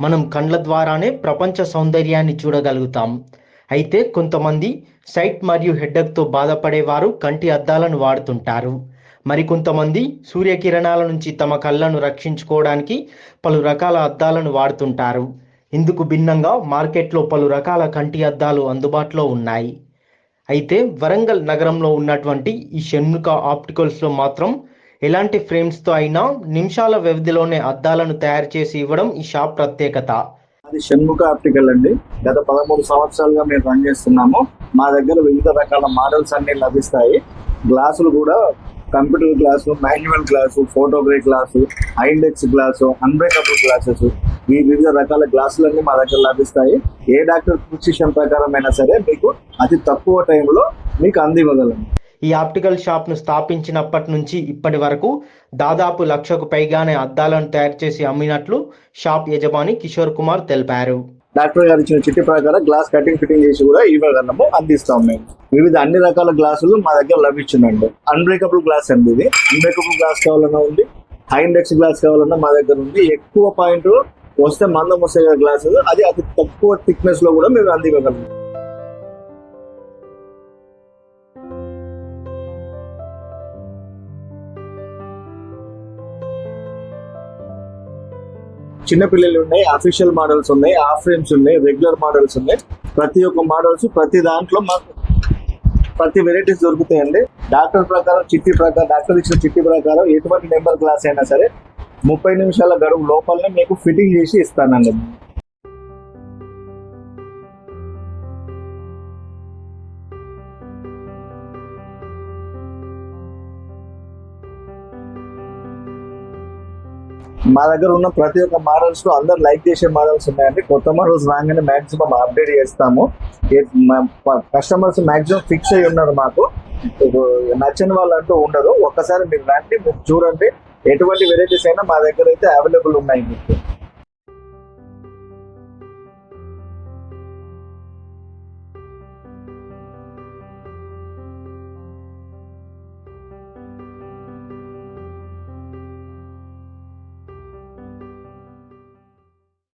మనం కండ్ల ద్వారానే ప్రపంచ సౌందర్యాన్ని చూడగలుగుతాం. అయితే కొంతమంది సైట్ మరియు హెడ్డక్తో బాధపడేవారు కంటి అద్దాలను వాడుతుంటారు. మరికొంతమంది సూర్యకిరణాల నుంచి తమ కళ్ళను రక్షించుకోవడానికి పలు రకాల అద్దాలను వాడుతుంటారు. ఇందుకు భిన్నంగా మార్కెట్లో పలు రకాల కంటి అద్దాలు అందుబాటులో ఉన్నాయి. అయితే వరంగల్ నగరంలో ఉన్నటువంటి ఈ షణ్ముఖ ఆప్టికల్స్లో మాత్రం ఎలాంటి ఫ్రేమ్స్తో అయినా నిమిషాల వ్యవధిలోనే అద్దాలను తయారు చేసి ఇవ్వడం ఈ షాప్ ప్రత్యేకత. అది షణ్ముఖ ఆప్టికల్ అండి. గత పదమూడు సంవత్సరాలుగా మేము రన్ చేస్తున్నాము. మా దగ్గర వివిధ రకాల మోడల్స్ అన్ని లభిస్తాయి. గ్లాసులు కూడా computer glass manual glass photography glass index glass unbreakable glasses ఈ వివిధ రకాల గ్లాసులన్నీ మా దగ్గర లభిస్తాయి. ఏ డాక్టర్ ప్రిస్క్రిప్షన్ ప్రకారం అయినా సరే మీకు అతి తక్కువ టైంలో మీకు అందివ్వగలము ఈ ఆప్టికల్ షాప్ను స్థాపించినప్పటి నుంచి ఇప్పటి వరకు దాదాపు లక్షకు పైగానే అద్దాలను తయారు చేసి అమ్మినట్లు షాప్ యజమాని కిషోర్ కుమార్ తెలిపారు. డాక్టర్ గారు ఇచ్చిన చిట్టి ప్రకారం గ్లాస్ కటింగ్ ఫిట్టింగ్ చేసి కూడా ఇవ్వగలము అందిస్తాం మేము వివిధ అన్ని రకాల గ్లాసులు మా దగ్గర లభించుందండి. అన్బ్రేకబుల్ గ్లాస్ అండి ఇది. అన్బ్రేకబుల్ గ్లాస్ కావాలన్నా ఉంది. హైండెక్స్ గ్లాస్ కావాలన్నా మా దగ్గర ఉంది. ఎక్కువ పాయింట్ వస్తే మందం వస్తే గ్లాసెస్ అది అతి తక్కువ థిక్నెస్లో కూడా మేము అందివ్వగలము చిన్న పిల్లలు ఉన్నాయి అఫీషియల్ మోడల్స్ ఉన్నాయి హాఫ్ ఫ్రేమ్స్ ఉన్నాయి రెగ్యులర్ మోడల్స్ ఉన్నాయి. ప్రతి ఒక్క మోడల్స్ ప్రతి దాంట్లో మాకు ప్రతి వెరైటీస్ దొరుకుతాయండి. డాక్టర్ ప్రకారం చిట్టి ప్రకారం డాక్టర్ ఇచ్చిన చిట్టి ప్రకారం ఎటువంటి నెంబర్ క్లాస్ అయినా సరే ముప్పై నిమిషాల గడువు లోపలనే మీకు ఫిట్టింగ్ చేసి ఇస్తానండి. మా దగ్గర ఉన్న ప్రతి ఒక్క మోడల్స్లో అందరు లైక్ చేసే మోడల్స్ ఉన్నాయండి. కొత్త మోడల్స్ రాగానే మాక్సిమం అప్డేట్ చేస్తాము. కస్టమర్స్ మాక్సిమం ఫిక్స్ అయి ఉన్నారు మాకు. నచ్చిన నచ్చని వాళ్ళు అంటూ ఒక్కసారి మీరు రండి మీరు చూడండి. ఎటువంటి వెరైటీస్ అయినా మా దగ్గర అయితే అవైలబుల్ ఉన్నాయి మీకు.